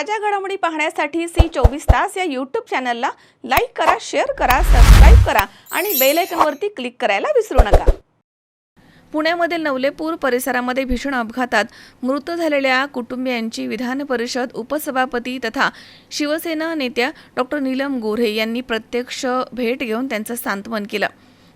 ताज्या घडामोडी पाहण्यासाठी सी चोवीस तास या यूट्यूब चॅनलला लाईक करा शेअर करा सबस्क्राईब करा आणि बेल आयकॉनवरती क्लिक करायला विसरू नका. पुण्यामधील नवलेपूर परिसरामध्ये भीषण अपघातात मृत झालेल्या कुटुंबियांची विधान परिषद उपसभापती तथा शिवसेना नेत्या डॉक्टर नीलम गोऱ्हे यांनी प्रत्यक्ष भेट घेऊन त्यांचं सांत्वन केलं.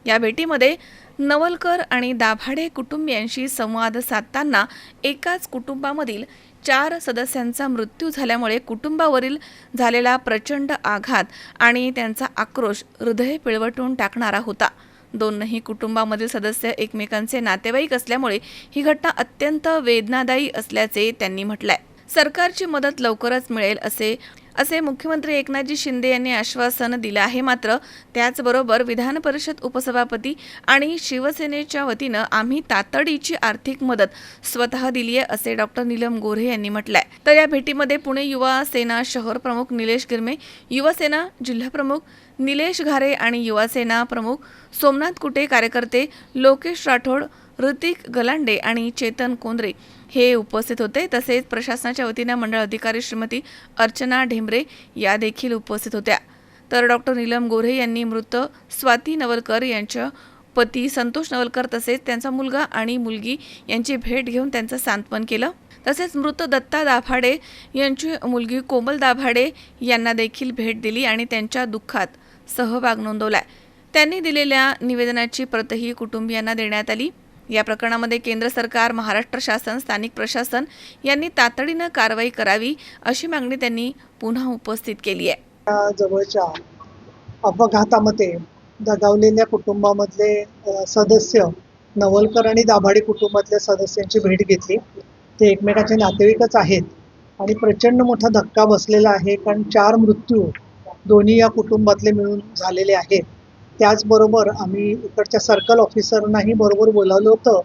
या भेटीमध्ये नवलकर आणि दाभाडे कुटुंबियांशी संवाद साधताना एकाच कुटुंबामधील चार सदस्यांचा मृत्यू झाल्यामुळे कुटुंबावरील झालेला प्रचंड आघात आणि त्यांचा आक्रोश हृदय पिळवटून टाकणारा होता. दोनही कुटुंबामधील सदस्य एकमेकांचे नातेवाईक असल्यामुळे ही घटना अत्यंत वेदनादायी असल्याचे त्यांनी म्हटलंय. सरकारची मदत लवकरच मिळेल असे असे मुख्यमंत्री एकनाथजी शिंदे यांनी आश्वासन दिलं आहे. मात्र त्याचबरोबर विधान परिषद उपसभापती आणि शिवसेनेच्या वतीनं आम्ही तातडीची आर्थिक मदत स्वतः दिली आहे असे डॉक्टर नीलम गोऱ्हे यांनी म्हटलंय. तर या भेटीमध्ये पुणे युवा सेना शहर प्रमुख निलेश गिरमे युवासेना जिल्हा प्रमुख निलेश घारे आणि युवासेना प्रमुख सोमनाथ कुटे कार्यकर्ते लोकेश राठोड ऋतिक गलांडे आणि चेतन कोंद्रे हे उपस्थित होते. तसेच प्रशासनाच्या वतीनं मंडळ अधिकारी श्रीमती अर्चना ढेंबरे या देखील उपस्थित होत्या. तर डॉक्टर नीलम गोऱ्हे यांनी मृत स्वाती नवलकर यांच्या पती संतोष नवलकर तसेच त्यांचा मुलगा आणि मुलगी यांची भेट घेऊन त्यांचं सांत्वन केलं. तसेच मृत दत्ता दाभाडे यांची मुलगी कोमल दाभाडे यांना देखील भेट दिली आणि त्यांच्या दुःखात सहभाग नोंदवलाय. त्यांनी दिलेल्या निवेदनाची प्रतही कुटुंबियांना देण्यात आली. या प्रकरणामध्ये केंद्र सरकार महाराष्ट्र शासन स्थानिक प्रशासन यांनी तातडीनं कारवाई करावी अशी मागणी त्यांनी पुन्हा उपस्थित केली आहे. जवळच्या अपघातामध्ये दगावलेल्या कुटुंबामधले सदस्य नवलकर आणि दाभाडे कुटुंबातल्या सदस्यांची भेट घेतली. ते एकमेकाचे नातेवाईकच आहेत आणि प्रचंड मोठा धक्का बसलेला आहे कारण चार मृत्यू दोन्ही या कुटुंबातले मिळून झालेले आहेत. त्याचबरोबर आम्ही इकडच्या सर्कल ऑफिसरनाही बरोबर बोलावलं होतं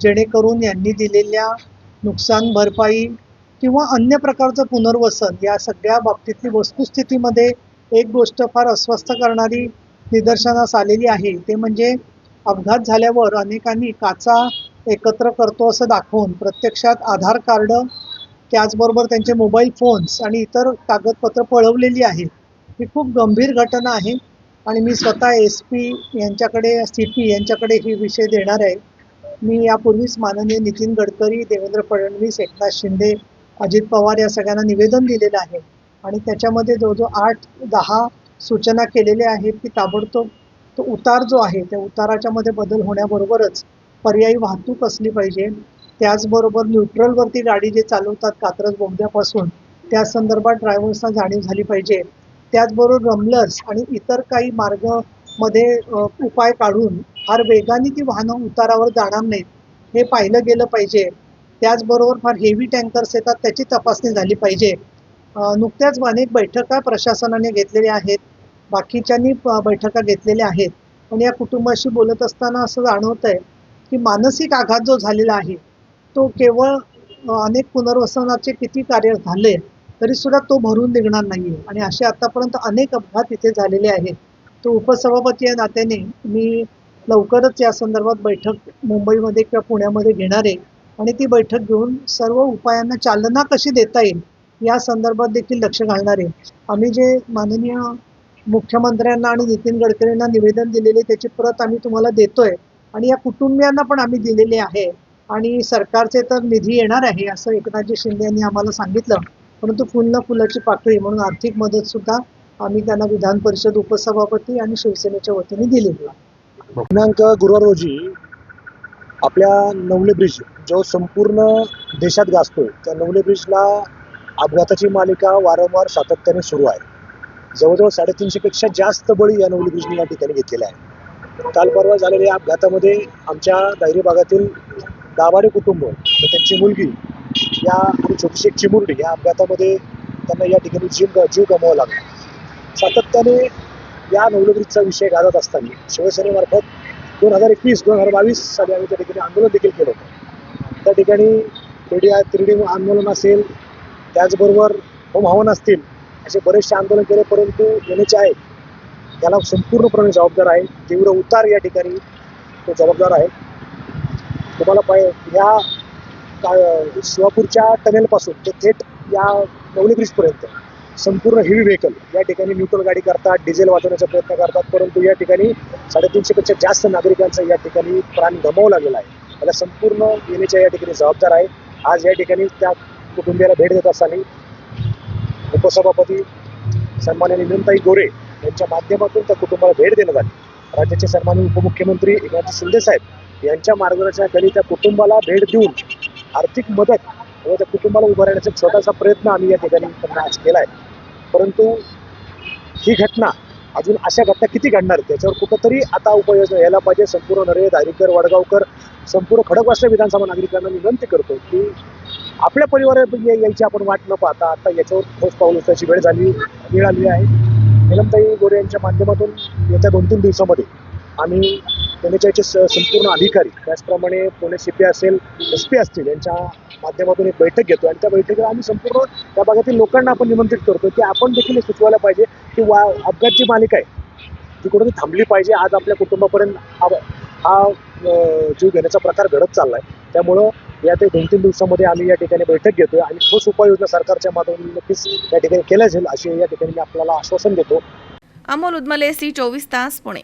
जेणेकरून यांनी दिलेल्या नुकसान भरपाई किंवा अन्य प्रकारचं पुनर्वसन या सगळ्या बाबतीतली वस्तुस्थितीमध्ये एक गोष्ट फार अस्वस्थ करणारी निदर्शनास आलेली आहे. ते म्हणजे अपघात झाल्यावर अनेकांनी काचा एकत्र करतो असं दाखवून प्रत्यक्षात आधार कार्ड त्याचबरोबर त्यांचे मोबाईल फोन्स आणि इतर कागदपत्र पळवलेली आहेत. ही खूप गंभीर घटना आहे. आणि मी स्वतः एस पी यांच्याकडे सी पी यांच्याकडे ही विषय देणार आहे. मी यापूर्वीच माननीय नितीन गडकरी देवेंद्र फडणवीस एकनाथ शिंदे अजित पवार या सगळ्यांना निवेदन दिलेलं आहे. आणि त्याच्यामध्ये जवळजवळ आठ दहा सूचना केलेल्या आहेत की ताबडतोब तो उतार जो आहे त्या उताराच्या मध्ये बदल होण्याबरोबरच पर्यायी वाहतूक असली पाहिजे. त्याचबरोबर न्यूट्रलवरती गाडी जे चालवतात कात्रज बोगद्यापासून त्या संदर्भात ड्रायव्हर्सना जाणीव झाली पाहिजे. त्याचबरोबर रमलर्स आणि इतर काही मार्गमध्ये उपाय काढून फार वेगाने ती वाहनं उतारावर जाणार नाहीत हे पाहिलं गेलं पाहिजे. त्याचबरोबर फार हेवी टँकर्स येतात त्याची तपासणी झाली पाहिजे. नुकत्याच अनेक बैठका प्रशासनाने घेतलेल्या आहेत बाकीच्यांनी बैठका घेतलेल्या आहेत. पण या कुटुंबाशी बोलत असताना असं जाणवत आहे की मानसिक आघात जो झालेला आहे तो केवळ अनेक पुनर्वसनाचे किती कार्य झाले तरी सुद्धा तो भरून निघणार नाहीये. आणि असे आतापर्यंत अनेक अपघात इथे झालेले आहेत. तो उपसभापती या नात्याने मी लवकरच या संदर्भात बैठक मुंबईमध्ये किंवा पुण्यामध्ये घेणार आहे. आणि ती बैठक घेऊन सर्व उपायांना चालना कशी देता येईल या संदर्भात देखील लक्ष घालणार आहे. आम्ही जे माननीय मुख्यमंत्र्यांना आणि नितीन गडकरींना निवेदन दिलेले त्याची प्रत आम्ही तुम्हाला देतोय. आणि या कुटुंबियांना पण आम्ही दिलेले आहे. आणि सरकारचे तर निधी येणार आहे असं एकनाथजी शिंदे यांनी आम्हाला सांगितलं. परंतु फुल फुलाची पाकळी म्हणून आर्थिक मदत सुद्धा आम्ही त्यांना विधान परिषद उपसभापती आणि शिवसेनेच्या वतीने दिलेली आहे. दिनांक गुरुवार रोजी आपल्या नवले ब्रिज जो संपूर्ण देशात गाजतो त्या नवले ब्रिजला अपघाताची मालिका वारंवार सातत्याने सुरू आहे. जवळजवळ साडेतीनशेपेक्षा जास्त बळी या नवली ब्रिजने या ठिकाणी घेतलेला आहे काल परवा झालेल्या या अपघातामध्ये आमच्या दायरी भागातील दाभाडे कुटुंब त्यांची मुलगी या आणि छोटीशी एक चिमुरडी या अपघातामध्ये त्यांना या ठिकाणी जीव जीव गमवावा लागला. सातत्याने या नवले विषय गाजत असताना शिवसेनेमार्फत दोन हजार एकवीस दोन हजार बावीस साली आम्ही त्या ठिकाणी आंदोलन देखील केलं होतं. त्या ठिकाणी त्रिडी त्रिडी आंदोलन असेल त्याचबरोबर होम हवन असतील असे बरेचसे आंदोलन केले परंतु एन एच आय याला संपूर्णपणे जबाबदार आहे. तीव्र उतार या ठिकाणी तो जबाबदार आहे. तुम्हाला पाय या शिवापूरच्या टनेलपासून ते थेट या नवले ब्रिजपर्यंत संपूर्ण हेवी व्हेकल या ठिकाणी न्यूट्रल गाडी करतात डिझेल वाचवण्याचा प्रयत्न करतात परंतु या ठिकाणी साडेतीनशेपेक्षा जास्त नागरिकांचा या ठिकाणी प्राण गमावला गेला आहे. त्याला संपूर्ण येण्याच्या या ठिकाणी जबाबदार आहे. आज या ठिकाणी त्या कुटुंबियाला भेट देत असताना उपसभापती सन्मान्य निमताई गोरे यांच्या माध्यमातून त्या कुटुंबाला भेट देण्यात आली. राज्याचे सन्माननीय उपमुख्यमंत्री एकनाथ शिंदे साहेब यांच्या मार्गदर्शनाखाली त्या कुटुंबाला भेट देऊन आर्थिक मदत व त्या कुटुंबाला उभं राहण्याचा एक छोटासा प्रयत्न आम्ही या ठिकाणी त्यांना आज केला आहे परंतु ही घटना अजून अशा घटना किती घडणार? त्याच्यावर कुठंतरी आता उपाययोजना यायला पाहिजे. संपूर्ण नरे दारीकर वडगावकर संपूर्ण खडकवासला विधानसभा नागरिकांना विनंती करतो की आपल्या परिवारात यायची आपण वाट न पाहता आता याच्यावर ठोस पाऊल उचलायची वेळ झाली वेळ आली आहे. निलमताई गोरे यांच्या माध्यमातून येत्या दोन तीन दिवसामध्ये आम्ही पुणेचे संपूर्ण अधिकारी त्याचप्रमाणे पुणे सी पी असेल एस पी असतील यांच्या माध्यमातून एक बैठक घेतो आणि त्या बैठकीला आम्ही संपूर्ण त्या भागातील लोकांना आपण निमंत्रित करतो की आपण देखील हे सुचवायला पाहिजे की वा अपघात जी मालिका आहे ती कुठेतरी थांबली पाहिजे. आज आपल्या कुटुंबापर्यंत हा हा जीव घेण्याचा प्रकार घडत चालला आहे त्यामुळं या ते दोन तीन दिवसामध्ये आम्ही या ठिकाणी बैठक घेतोय आणि ठोस उपाययोजना सरकारच्या माध्यमातून नक्कीच या ठिकाणी केल्या जाईल असे या ठिकाणी मी आपल्याला आश्वासन देतो. अमोल उदमले सी चोवीस तास पुणे.